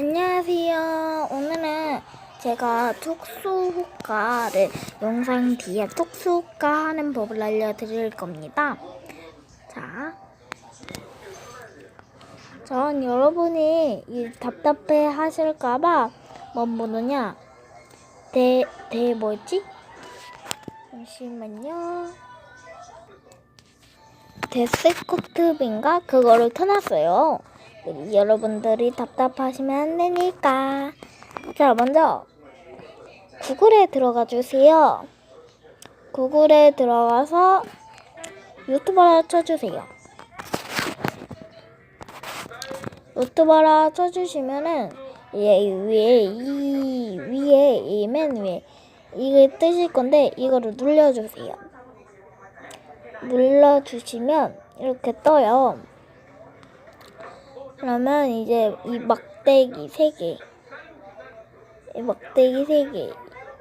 안녕하세요. 오늘은 제가 특수효과를 영상 뒤에 특수효과 하는 법을 알려드릴 겁니다. 자, 전 여러분이 이 답답해 하실까봐 뭐 보느냐? 대, 대 뭐지? 잠시만요. 데스코트빈가 그거를 켜놨어요. 여러분들이 답답하시면 안 되니까. 자, 먼저 구글에 들어가 주세요. 구글에 들어가서 유튜버라 쳐주세요. 유튜버라 쳐주시면은 예, 위에 이 위에 이 맨 위에 이게 뜨실 건데 이거를 눌러주세요. 눌러주시면 이렇게 떠요. 그러면 이제 이 막대기 세 개, 이 막대기 세 개,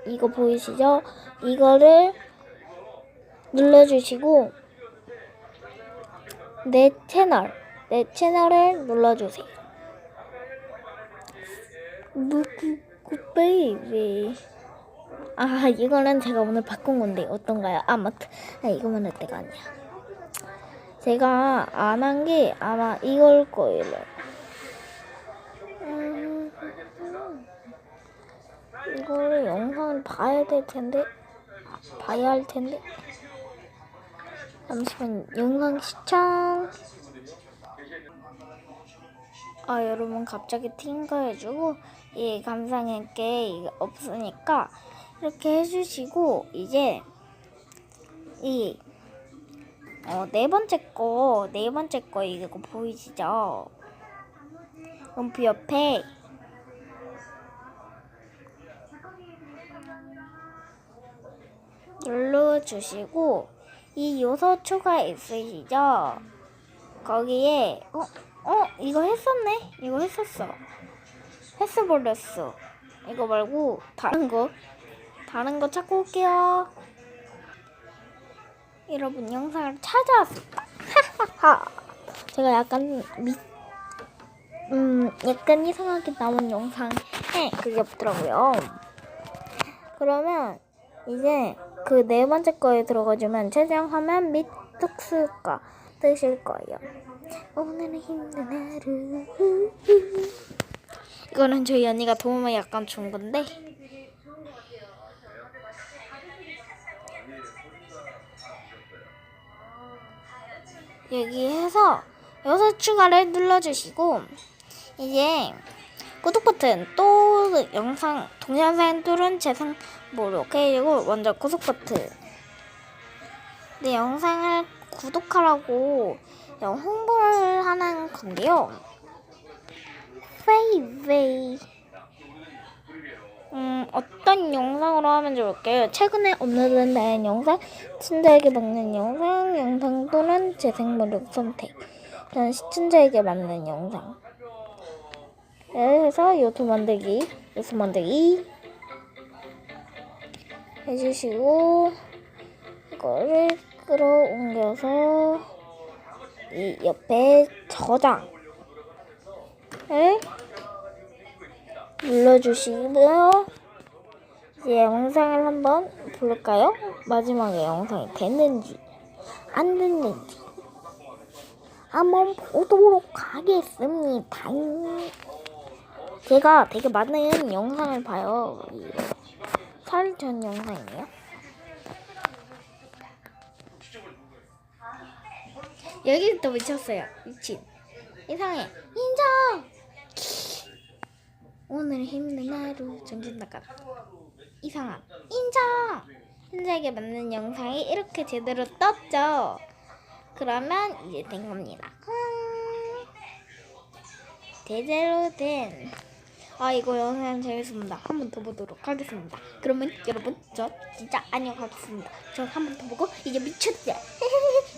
이거 보이시죠? 이거를 눌러주시고 내 채널, 내 채널을 눌러주세요. 누구 베이비. 아 이거는 제가 오늘 바꾼 건데 어떤가요? 아 맞다. 아 이거만 할 때가 아니야. 제가 안 한 게 아마 이걸 거예요. 음, 이거를 영상을 봐야 될 텐데 아, 봐야 할 텐데 잠시만 영상 시청 아 여러분 갑자기 팅거 해주고 이 감상했게 이게 없으니까 이렇게 해주시고 이제 이 어, 네 번째 거, 네 번째 거 이거 보이시죠? 음프 옆에 눌러주시고 이 요소 추가 있으시죠? 거기에 어? 어? 이거 했었네? 이거 했었어 했어 버렸어 이거 말고 다른 거 다른 거 찾고 올게요 여러분 영상을 찾아왔습니다. 제가 약간 미, 음, 약간 이상하게 나온 영상에 그게 없더라고요. 그러면 이제 그 네 번째 거에 들어가주면 최종 화면 및 특수가 뜨실 거예요. 오늘은 힘든 하루. 이거는 저희 언니가 도움을 약간 준 건데. 여기에서 여섯 추가를 눌러주시고 이제 구독 버튼 또 영상 동영상 뚫은 재생 모로 그리고 먼저 구독 버튼. 네 영상을 구독하라고 홍보를 하는 건데요. 페이웨이. 음, 어떤 영상으로 하면 좋을까요? 최근에 업로드된 영상, 시청자에게 맞는 영상, 영상 또는 재생모력 선택. 저는 시청자에게 맞는 영상. 그래서 요트 만들기, 요트 만들기 해주시고, 이거를 끌어옮겨서 이 옆에 저장. 을 눌러주시고요. 이제 영상을 한번 볼까요? 마지막에 영상이 됐는지 안 됐는지 한번 보도록 하겠습니다. 제가 되게 많은 영상을 봐요. 살전 영상이에요. 여기 또 미쳤어요. 미친. 이상해. 인정! 오늘 힘든 하루 정신 나가 이상한 인정. 현재에게 맞는 영상이 이렇게 제대로 떴죠. 그러면 이제 된 겁니다. 음, 제대로 된 아 이거 영상 재밌습니다. 한 번 더 보도록 하겠습니다. 그러면 여러분 저 진짜 안녕하겠습니다. 저 한 번 더 보고 이제 미쳤어요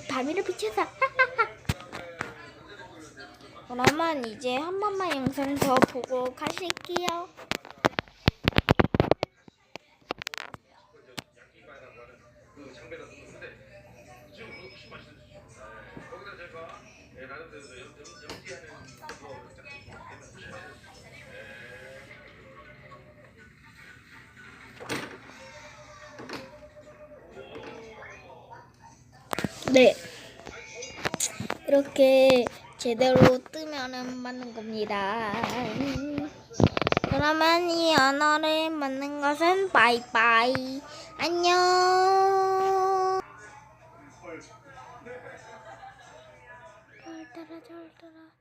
밤이를 비춰서. 그러면 이제 한 번만 영상 더 보고 가실게요. 네. 이렇게 제대로 뜨면은 맞는 겁니다. 음. 그러면 이 언어를 맞는 것은 바이바이. 안녕. 잘 따라 잘 따라.